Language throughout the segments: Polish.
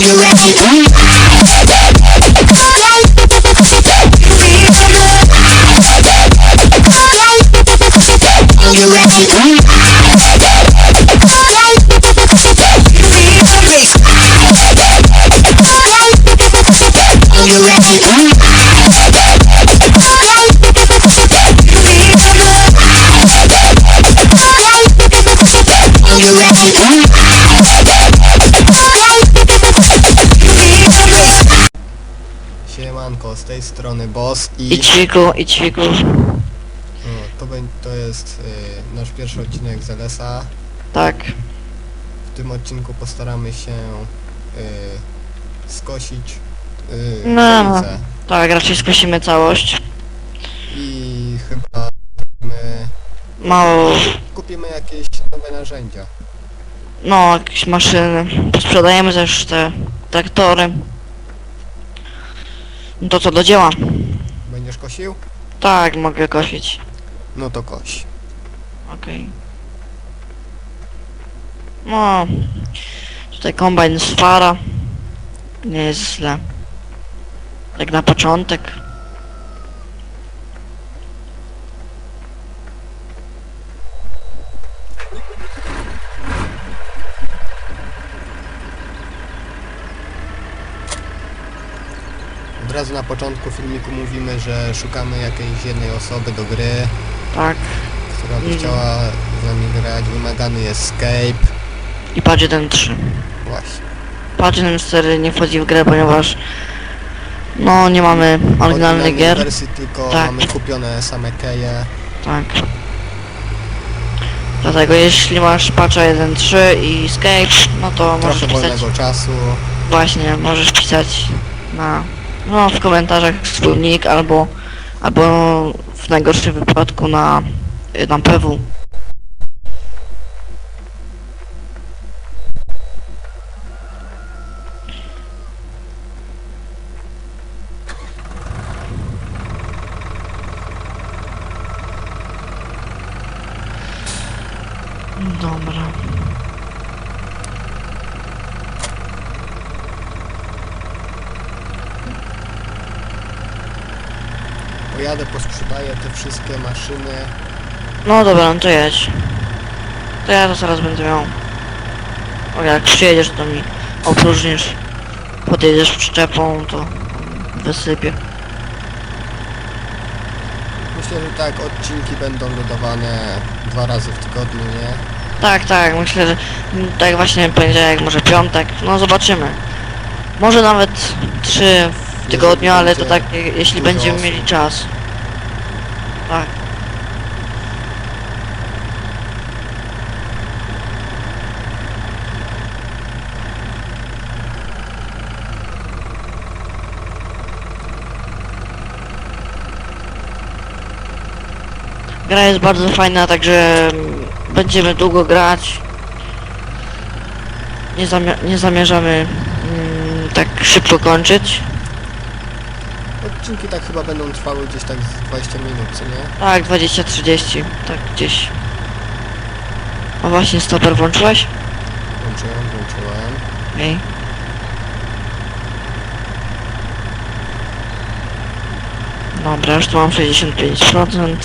Siemanko, z tej strony Boss i... I ćwiku, i ćwiku. No, to, beń- to jest y, nasz pierwszy odcinek z LS-a. Tak. W tym odcinku postaramy się y, skosić y, No. Tak, raczej skosimy całość. I chyba my Mało, kupimy jakieś nowe narzędzia. no, jakieś maszyny. Sprzedajemy też te traktory. No to co, do dzieła? Będziesz kosił? Tak, mogę kosić. No to koś. Okej. No, tutaj kombajn z fara. Nie jest źle. Jak na początek. Od razu na początku filmiku mówimy, że szukamy jakiejś jednej osoby do gry, Tak. która by Mhm. chciała z nami grać. Wymagany jest Skype. I patrz 1.3. Właśnie. Patch 4 nie wchodzi w grę, ponieważ no nie mamy oryginalnych gier. wersji tylko Tak. mamy kupione same keje. Tak. Dlatego jeśli masz patcha 1.3 i Escape, no to możesz Trochę pisać wolnego czasu. właśnie, możesz pisać na no w komentarzach swój albo albo w najgorszym wypadku na na PW. Dobra. Pojadę, posprzedaję te wszystkie maszyny. No dobra, no to jedź. To ja to zaraz będę miał. O, jak przyjedziesz, to mi opróżnisz. Podjedziesz przyczepą, to wysypię. Myślę, że tak odcinki będą dodawane dwa razy w tygodniu, nie? Tak, tak, myślę, że tak właśnie poniedziałek, może piątek, no zobaczymy. Może nawet trzy tygodniu, ale to tak, je- jeśli będziemy mieli czas. Tak. Gra jest bardzo fajna, także mm, będziemy długo grać. Nie, zamia nie zamierzamy mm, tak szybko kończyć. Odcinki tak chyba będą trwały gdzieś tak z 20 minut, co nie? Tak, 20-30, tak gdzieś. A właśnie stoper włączyłeś? Włączyłem, włączyłem. Okej. Dobra, już tu mam 65%.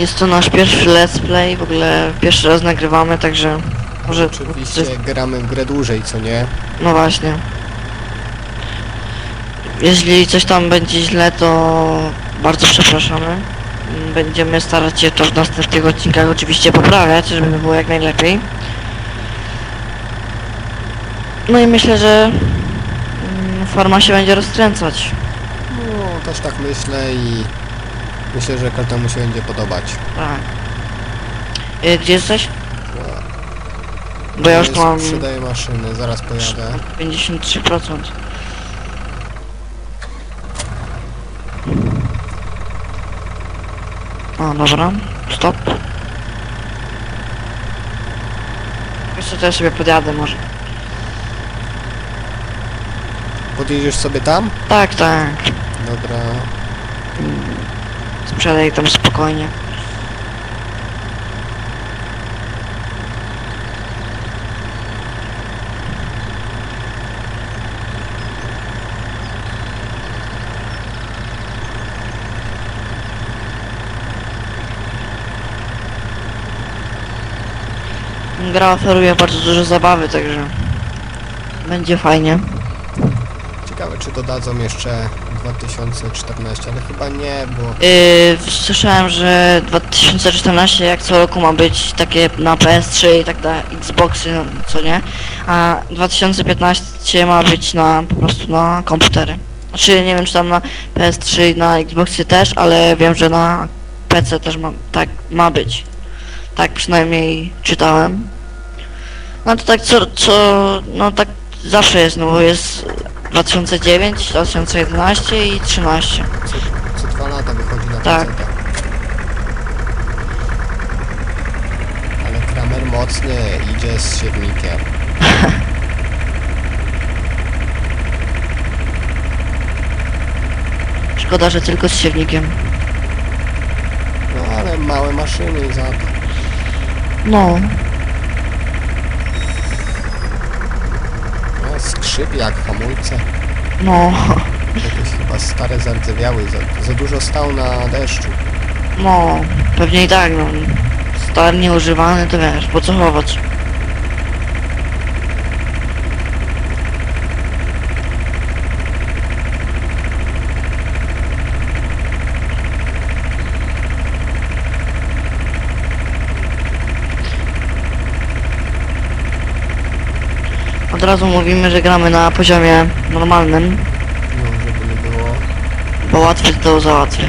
Jest to nasz pierwszy let's play, w ogóle pierwszy raz nagrywamy, także może... Oczywiście gramy w grę dłużej, co nie? No właśnie. Jeśli coś tam będzie źle, to bardzo przepraszamy. Będziemy starać się to w następnych odcinkach oczywiście poprawiać, żeby było jak najlepiej. No i myślę, że mm, się będzie rozkręcać. No, też tak myślę i Myślę, że każdemu się będzie podobać. A. Gdzie jesteś? Bo ja już tu mam Sprzedaję maszyny, zaraz pojadę. 53%. O, dobra. Stop. Jeszcze też sobie podjadę może. Podjedziesz sobie tam? Tak, tak. Dobra. Mm. Sprzedaj tam spokojnie. Gra oferuje bardzo dużo zabawy, także będzie fajnie. Ciekawe czy dodadzą jeszcze 2014, ale chyba nie, bo Yy, słyszałem, że 2014 jak co roku ma być takie na PS3 i tak dalej, Xboxy, no, co nie? A 2015 ma być na po prostu na komputery. Znaczy nie wiem czy tam na PS3 i na Xboxy też, ale wiem, że na PC też ma, tak ma być. Tak przynajmniej czytałem. No to tak co, co, no tak zawsze jest, no bo jest 2009, 2011 i 13. co, co dwa lata wychodzi na Tak. Ale Kramer mocny idzie z siewnikiem. Szkoda, że tylko z siewnikiem. No ale małe maszyny i za to. No, skrzyp jak hamulce. no, Jakieś chyba stare zardzewiały. Za, za dużo stał na deszczu. no, pewnie i tak, no. Stary nieużywany, to wiesz, po co chować? Od razu mówimy, że gramy na poziomie normalnym, No, żeby nie było bo łatwiej to załatwię.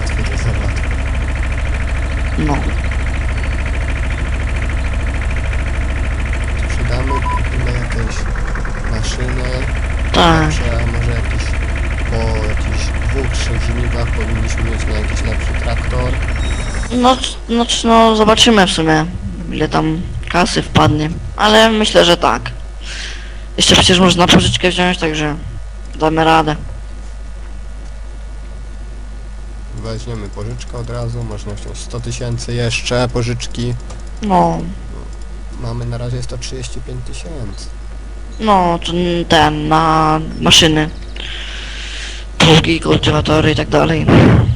łatwiej to załatwić. No. Sprzedamy, kupimy jakieś maszyny. Tak. Także może jakiś po jakichś dwóch, trzech silnikach powinniśmy mieć na jakiś lepszy traktor. No, no, no zobaczymy w sumie, ile tam kasy wpadnie. Ale myślę, że tak. Jeszcze przecież można pożyczkę wziąć, także damy radę. Weźmiemy pożyczkę od razu, można wziąć 100 tysięcy jeszcze pożyczki. No, Mamy na razie 135 tysięcy. no, to ten, na maszyny. Pługi, kultywatory i tak dalej. Mm.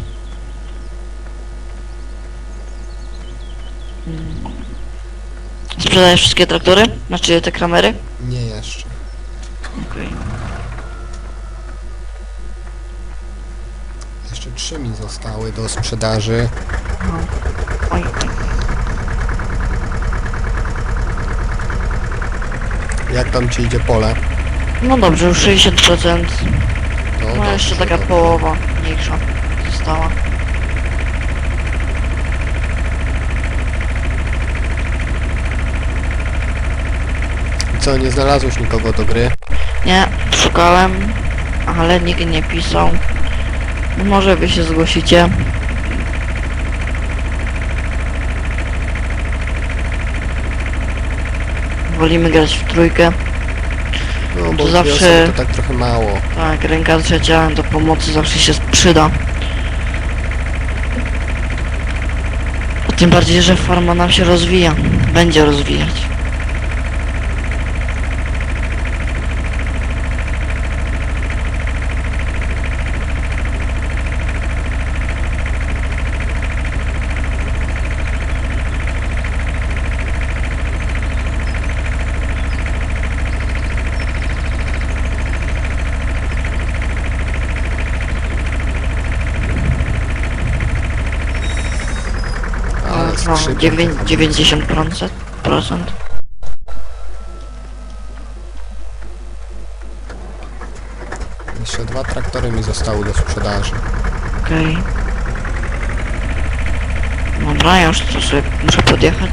Sprzedajesz wszystkie traktory? Znaczy te kramery? Nie jeszcze. Okej. Jeszcze trzy mi zostały do sprzedaży. Oj. Jak tam ci idzie pole? No dobrze, już 60%. To No dobrze, jeszcze taka dobrze. połowa mniejsza została. Co, nie znalazłeś nikogo do gry? Nie, szukałem, ale nikt nie pisał. Może wy się zgłosicie. Wolimy grać w trójkę. No bo To zawsze- to tak trochę mało. Tak, ręka trzecia do pomocy zawsze się przyda. Tym bardziej, że farma nam się rozwija. Będzie rozwijać. No, skrzypy. dziewię- 90%. procent. Jeszcze dwa traktory mi zostały do sprzedaży. Okej. Dobra, już to sobie muszę podjechać.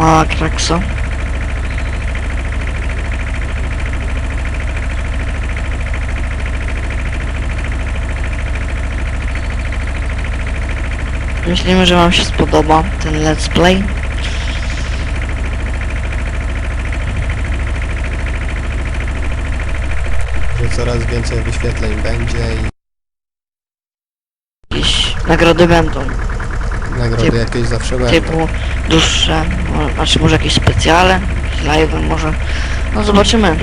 Mała kraksa. Myślimy, że wam się spodoba ten let's play. Że coraz więcej wyświetleń będzie Jakieś nagrody będą. i nagrody Typ- jakieś zawsze będą. Typu dłuższe, mo- znaczy może jakieś specjale, jakieś live może. No zobaczymy.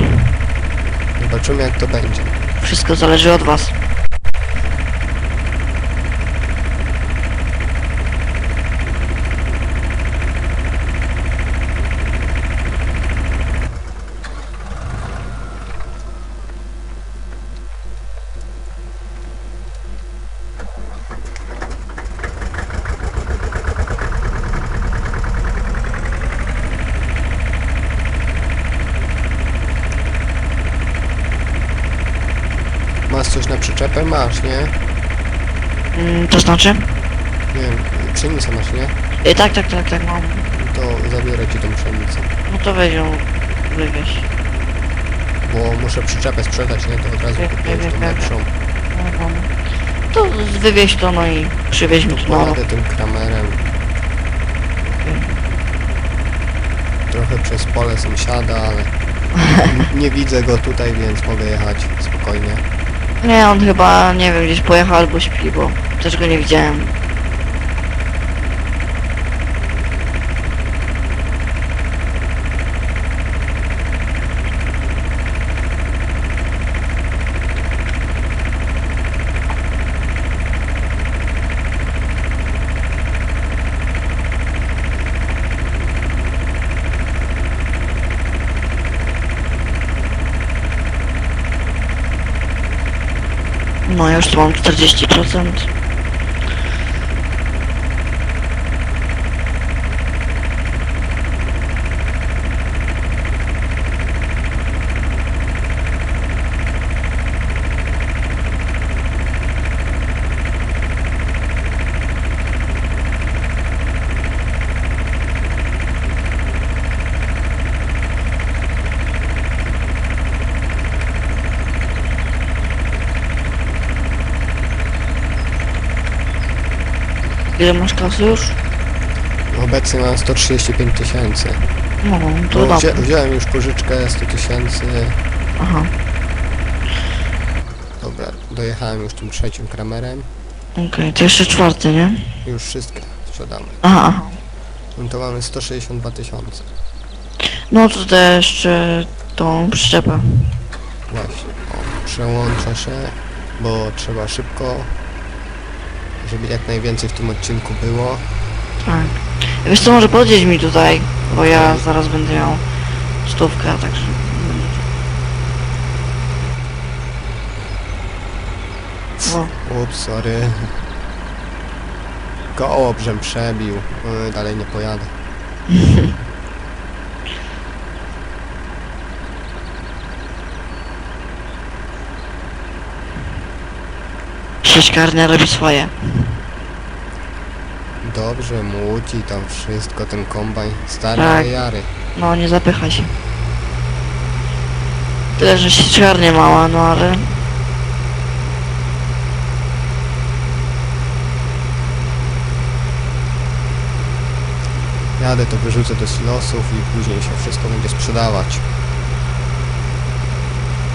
Zobaczymy jak to będzie. Wszystko zależy od was. Masz na przyczepę? Masz, nie? Mm, to znaczy? Nie wiem, pszenicę masz, nie? I tak, tak, tak, tak mam. To zabiorę ci tą pszenicę. No to weź ją, wywieź. Bo muszę przyczepę sprzedać, nie? To od razu Wie- kupię wie- już wie- tą lepszą. No, no. To wywieź to no i przywieź mi to nowo. Pojadę tym kramerem. Trochę przez pole sąsiada, ale nie widzę go tutaj, więc mogę jechać spokojnie. Nie, on chyba, nie wiem, gdzieś pojechał albo śpi, bo też go nie widziałem. No, już tu mam 40%. Ile masz kasy już? Obecnie mam 135 tysięcy. No, to No, wzię, wziąłem już pożyczkę 100 tysięcy. Aha, Dobra, dojechałem już tym trzecim kramerem. okej, to jeszcze czwarty, nie? Już wszystkie sprzedamy. Aha, aha. No to mamy 162 tysiące. No to też jeszcze tą przyczepę. Właśnie. O, przełączę się, bo trzeba szybko, żeby jak najwięcej w tym odcinku było. Tak. Wiesz co, może podjedź mi tutaj, bo ja zaraz będę miał stówkę, także... O, Ups, sorry. Koło brzem przebił. Yy, dalej nie pojadę. sieczkarnia robi swoje. Dobrze, młóci tam wszystko, ten kombajn. Stare Tak. jary. No, nie zapychaj się. Tyle, że sieczkarnia mała, no ale... Jadę to wyrzucę do silosów i później się wszystko będzie sprzedawać.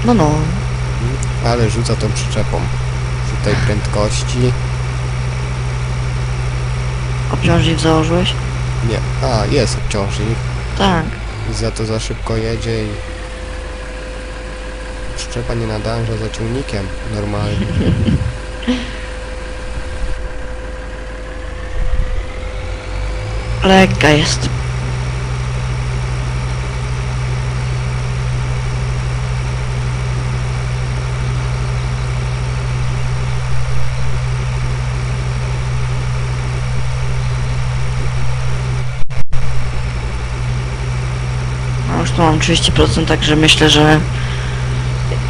No, no. Ale rzucę tą przyczepą. Przy tej prędkości. Obciążnik założyłeś? Nie. A, jest obciążnik. Tak. I za to za szybko jedzie i... Przyczepa nie nadąża za ciągnikiem normalnie. Lekka jest. No już tu mam 30%, także myślę, że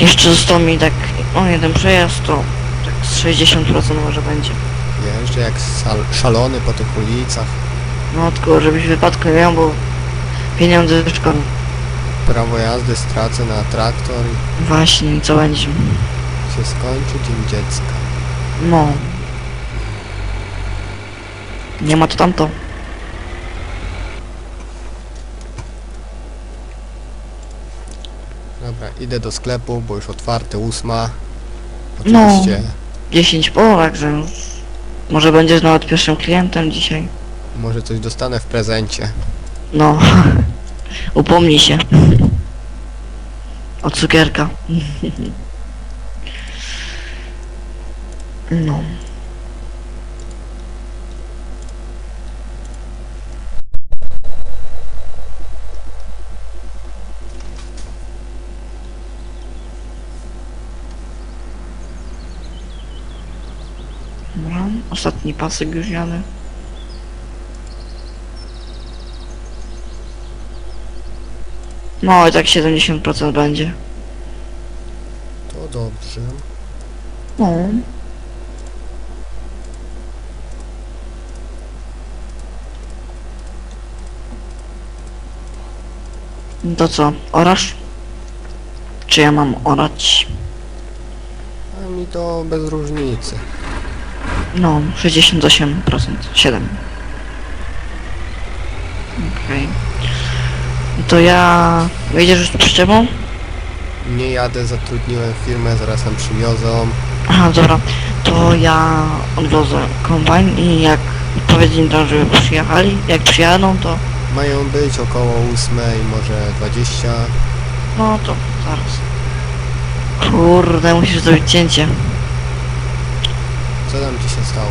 jeszcze został mi tak o jeden przejazd, to tak z 60% może będzie. Jeżdżę jak szalony po tych ulicach. No tylko żebyś wypadku nie miał, bo Pieniądze szkole. Prawo jazdy stracę na traktor i Właśnie, i co będzie? się skończy Dzień Dziecka. No. Nie ma to tamto. Dobra, idę do sklepu, bo już otwarte ósma. No. Oczywiście 10 po, także może będziesz nawet pierwszym klientem dzisiaj. może coś dostanę w prezencie. No. Upomnij się. O cukierka. No. Dobra, ostatni pasek jadę. No i tak 70% będzie. To dobrze. No. To co, orasz? Czy ja mam orać? A mi to bez różnicy. No, 68%, 7. Okej. To ja... Wyjdziesz już z przyczepą? Nie jadę, zatrudniłem firmę, zaraz nam przywiozą. Aha, dobra. To ja odwiozę kombajn i jak powiedz im tam, żeby przyjechali, jak przyjadą, to Mają być około ósmej, może 20. no to zaraz. Kurde, musisz zrobić cięcie. Co tam ci się stało?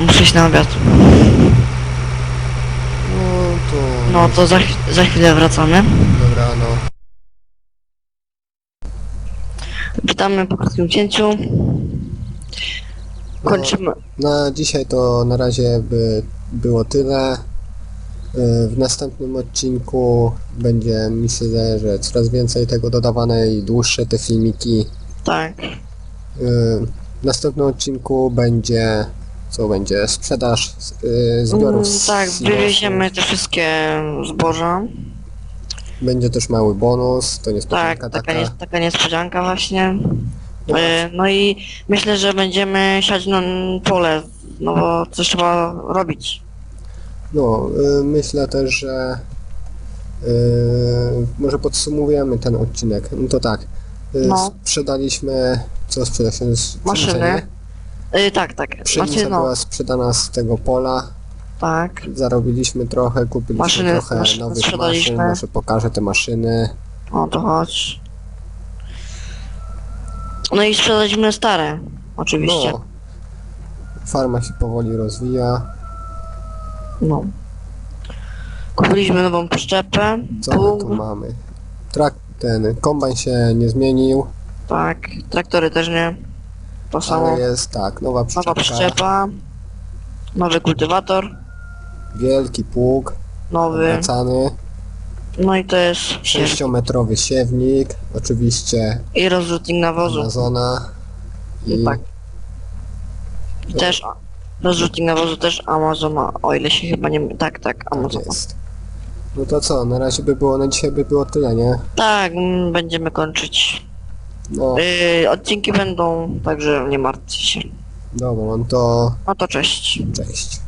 Muszę iść na obiad. No to... No to za, chwi- za chwilę wracamy. Dobra, no. Witamy po krótkim cięciu. Kończymy. Na dzisiaj to na razie by było tyle. Yy, W następnym odcinku będzie, myślę, że coraz więcej tego dodawane i dłuższe te filmiki. Tak. Yy, W następnym odcinku będzie, co będzie, sprzedaż yy, zbiorów Mm, tak, wywieziemy te wszystkie zboża. Będzie też mały bonus, to Tak, niespodzianka taka, taka. nie, taka niespodzianka właśnie. No, E, No i myślę, że będziemy siać na pole, no bo coś trzeba robić. No, y, myślę też, że y, może podsumujemy ten odcinek. No to tak, y, No. sprzedaliśmy, co sprzedaliśmy? Z Maszyny. E, tak, tak. Pszenica Znaczy, no, była sprzedana z tego pola, tak. zarobiliśmy trochę, kupiliśmy Maszyny- trochę nowych maszyn, może pokażę te maszyny. O, to chodź. No i sprzedaliśmy stare, oczywiście. No, farma się powoli rozwija. No. Kupiliśmy nową przyczepę. Co my tu mamy? Trak, ten kombajn się nie zmienił, tak. Traktory też nie. To samo. ale jest tak, nowa przyczepka, Nowa przyczepa. Nowy kultywator. wielki pług, Nowy. obracany. No i to jest siew. 6-metrowy siewnik, oczywiście I rozrzutnik nawozu. Amazona i Tak. I też rozrzutnik nawozu też Amazona, o ile się chyba nie... Tak, tak, tak Amazona. jest. No to co, na razie by było, na dzisiaj by było tyle, nie? Tak, będziemy kończyć. No, Yy, odcinki będą, także nie martwcie się. dobra, no to No to cześć. cześć.